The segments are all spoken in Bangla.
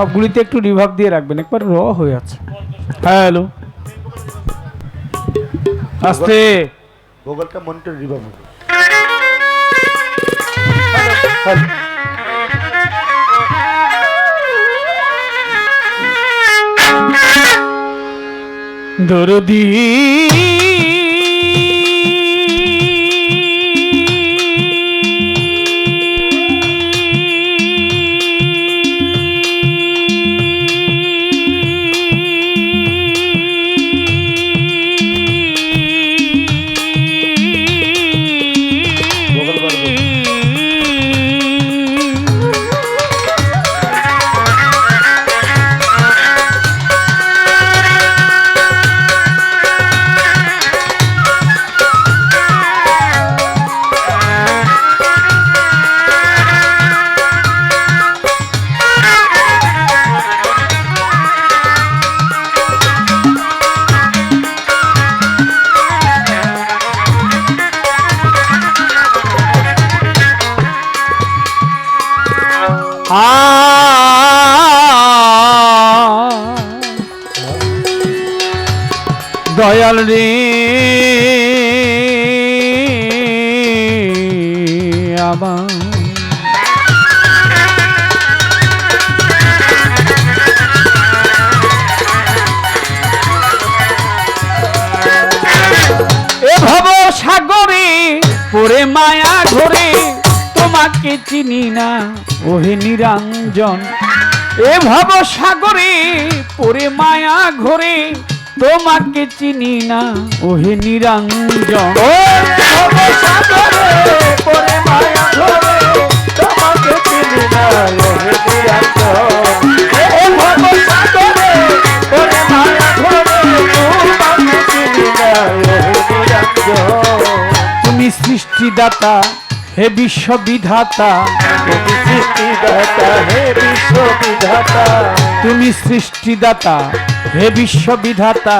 সবগুলিতে একটু রিভাব দিয়ে রাখবেন একবার র হয়ে আছে। হ্যালো আস্তে। ভোগালটা মনিটর রিভাব হবে। দরদি। দয়াল রে। আমার এ সাগরে পরে মায়া ঘরে। তোমাকে চিনি না। ওহে নিরঞ্জন, এ ভব সাগরে পরে মায়া ঘরে, তোমাকে চিনি না। ওহে নিরঞ্জন। তুমি সৃষ্টিদাতা হে বিশ্ববিধাতা তুমি সৃষ্টিদাতা হে বিশ্ববিধাতা তুমি সৃষ্টিদাতা হে বিশ্ববিধাতা।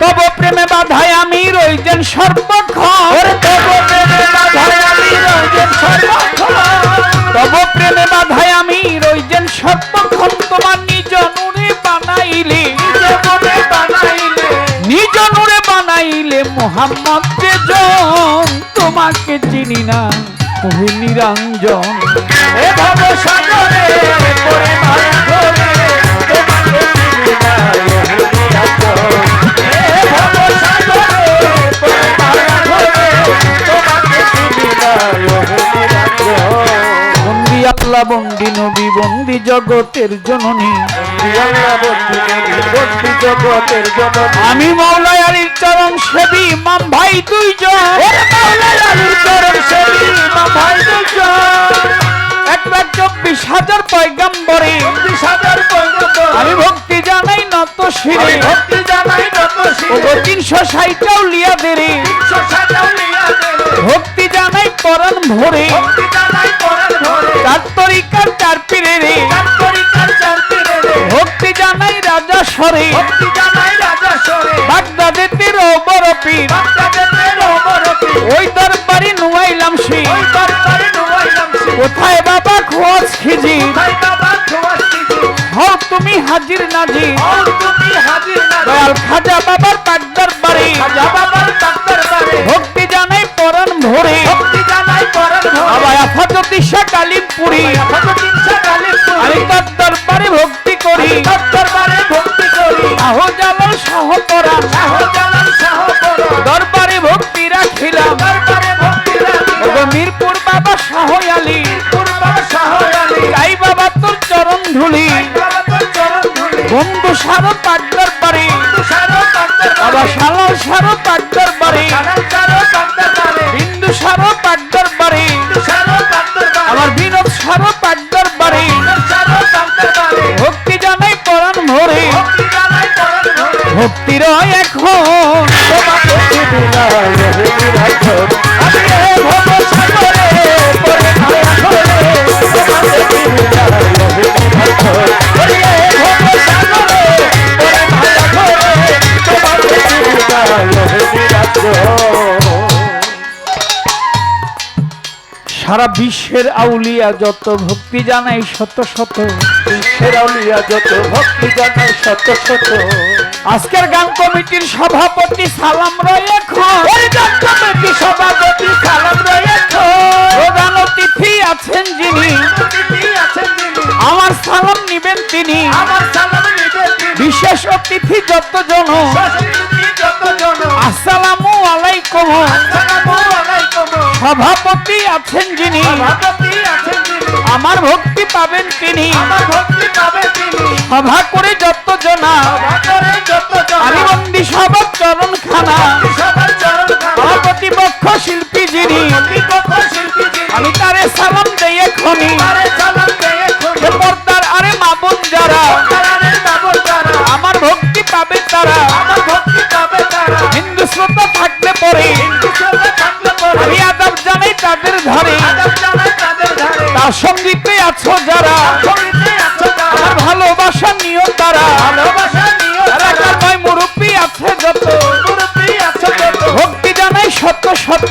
তব প্রেমে বাধায় আমি রইছেন সর্বক্ষণ। তব প্রেমে বাধায় আমি রঞ্জন সর্বক্ষণ। তব প্রেমে বাধায় আমি রইছেন সর্বক্ষণ। তোমার নিজ নুরে বানাইলে নিজে বানাইলে। নিজ নুরে বানাইলে মোহাম্মদ জন তোমাকে চিনি না। ওহে নিরঞ্জন। এভাবে জগতের জননী। আমি মৌলায় আলীর চরণ সেবী, মাম ভাই দুইজন। চরণ সেবী মা ভাই দুজন এক চব্বিশ হাজার পয়গাম্বরে। চব্বিশ হাজার আমি ভক্তি জানাই নত শিরে। ভক্তি জানাই নত ওগো তিনশো ষাটটাও লিয়া দেরে। ভক্তি জানাই পরাণ ভরে। ভক্তি জানাই পরাণ ধরে চার তরিকার চার পীরে সরে। বাগদাদেতের বড় পীর। ওই দরবারি নুয়াইলাম সেই ওই দরবারে নুয়াইলাম সে কোথায় বাবা খোঁজ খিজি বাবা হও তুমি হাজির নাজি দয়াল খাজা বাবার পাক দরবারে। ভক্তি জানাই পরাণ ভরে। ভক্তি জানাই পরাণ ধরে ধুলি বন্ধু সারো তুষার ডাক্তার বাবা শালাল সারো ডাক্তার বারে বিন্দু আমার বিনোদ বারে ভক্তি জানাই পরাণ ভরে। ভক্তির এখন। সারা বিশ্বের আউলিয়া যত ভক্তি জানাই শত শত। বিশ্বের আউলিয়া যত ভক্তি জানাই শত শত। আজকের গান কমিটির সভাপতি সালাম গান কমিটি সভাপতি সালাম রয়েছে প্রধান অতিথি আছেন যিনি। আছেন আমার সালাম নিবেন তিনি। আমার সালাম নিবেন তিনি। বিশেষ অতিথি যতজন আসসালামু আলাইকুম। আসসালামু আলাইকুম। সভাপতি আছেন যিনি। সভাপতি আছেন যিনি। আমার ভক্তি পাবেন তিনি। আমার ভক্তি পাবে তিনি। সভা করে যতজনা সভাকরে যতজন আমি বন্দি সবার চরণ খানা থাকলে পরে। আমি আদাব জানাই তাদের ধারে। তার সঙ্গীতে আছো যারা ভালোবাসা নিও তারা। শত শত।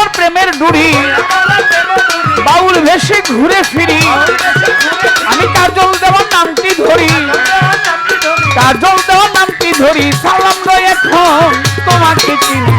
মাওলার প্রেমের ডুরি বাউল ভেসে ঘুরে ফিরি। আমি কাজল দেওয়ার নামটি ধরি। কাজল দেওয়ার নামটি ধরি। সালাম এখন তোমাকে চিনি।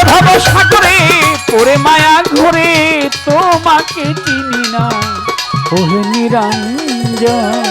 এভাবে সাগরে পরে মায়া ঘুরে তোমাকে চিনি না। ওহে নিরঞ্জন